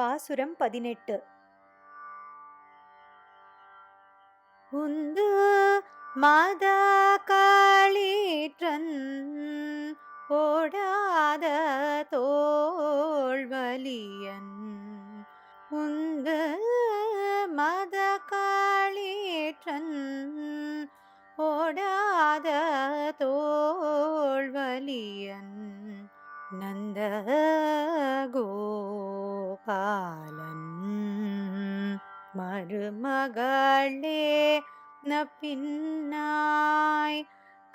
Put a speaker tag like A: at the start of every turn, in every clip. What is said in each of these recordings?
A: பாசுரம் பதினெட்டு. உந்து மாதா காளீற்றன் ஓடாத தோல்வலியன் மருமகளே நப்பின்னாய்.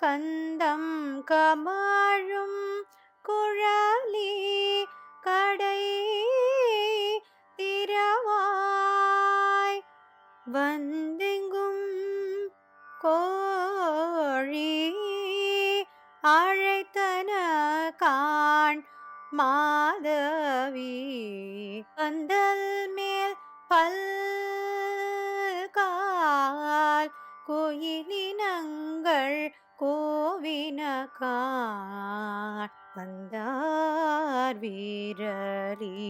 A: கந்தம் கமாழும் குழலி கடை திரவாய் வந்தெங்கும் கோழி அழைத்தன காண் மாதவி. பந்தல் மேல் பல் கோயிலினங்கள் கோவினகான் வந்தார் வீரரி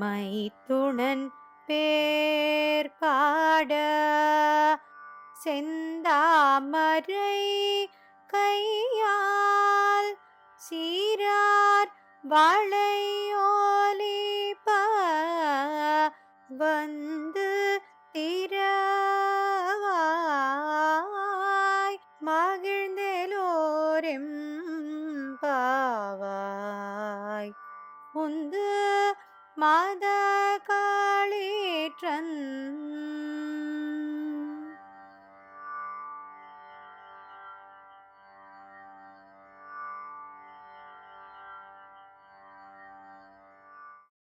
A: மைத்துணன் பேர் பாட செந்தாமரை கையால் சீரார் வளையோலிப்ப வந்த மகிழ்ந்தெலோரெம் பாவாய். உந்து மாத காளீற்றன்